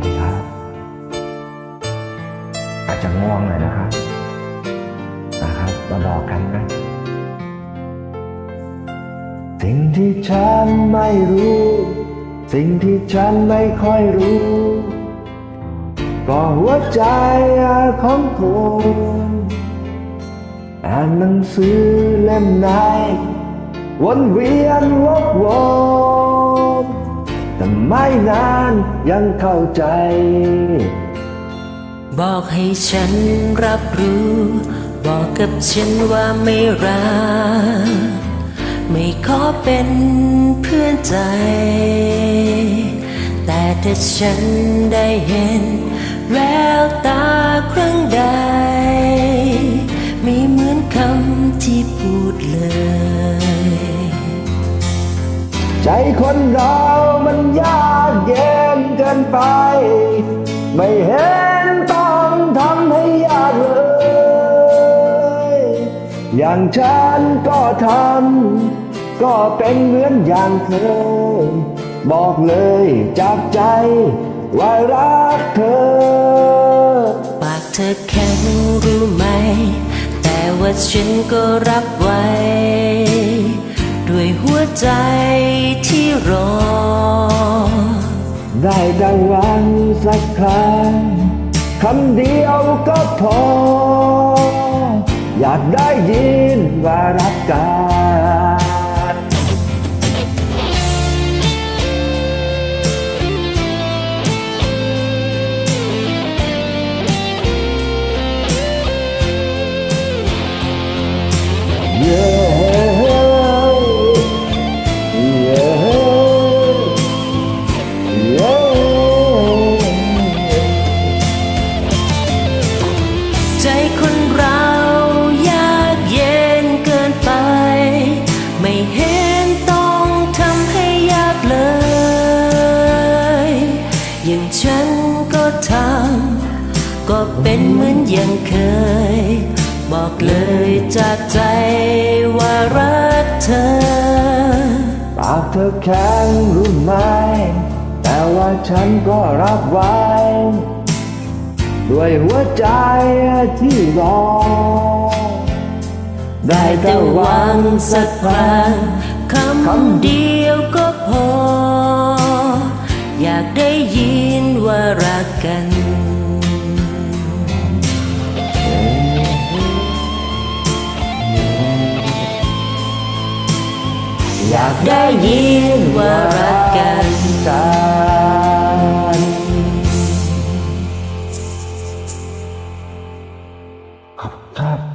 วัสดีครับ อาจจะง่วงหน่อยนะครับนะครับ มาบอกกันนะ สิ่งที่ฉันไม่รู้ สิ่งที่ฉันไม่ค่อยรู้ ก็หัวใจของคุณอ่านหนังสือเล่มไหนวนเวียนวกวน แต่ไม่นานยังเข้าใจ บอกให้ฉันรับรู้ บอกกับฉันว่าไม่รัก ไม่ขอเป็นเพื่อนใจ แต่ถ้าฉันได้เห็น แววตาครั้งใด ไม่เหมือนคำที่พูดเลย ใจคนเรามัน ไป ไม่เห็นต้องทำให้ยากเลย อย่างฉันก็ทำก็เป็นเหมือนอย่างเธอ บอกเลยจากใจว่ารักเธอ ปากเธอแข็งรู้ไหม แต่ว่าฉันก็รับไว้ ด้วยหัวใจที่รอ ได้ดังหวังสักครั้งคำเดียวก็พอ อยากได้ยินว่ารักกัน นก็ทำก็เป็นเหมือนอย่างเคย บอกเลยจากใจว่ารักเธอปากเธอแข็งรู้ไหม แต่ว่าฉันก็รับไว้ ด้วยหัวใจที่รอ ได้แต่หวังสักครั้งคำเดียวก็พอ อยากได้ยิน กันอยากได้ยินว่ารักกันกันขอบคุณครับ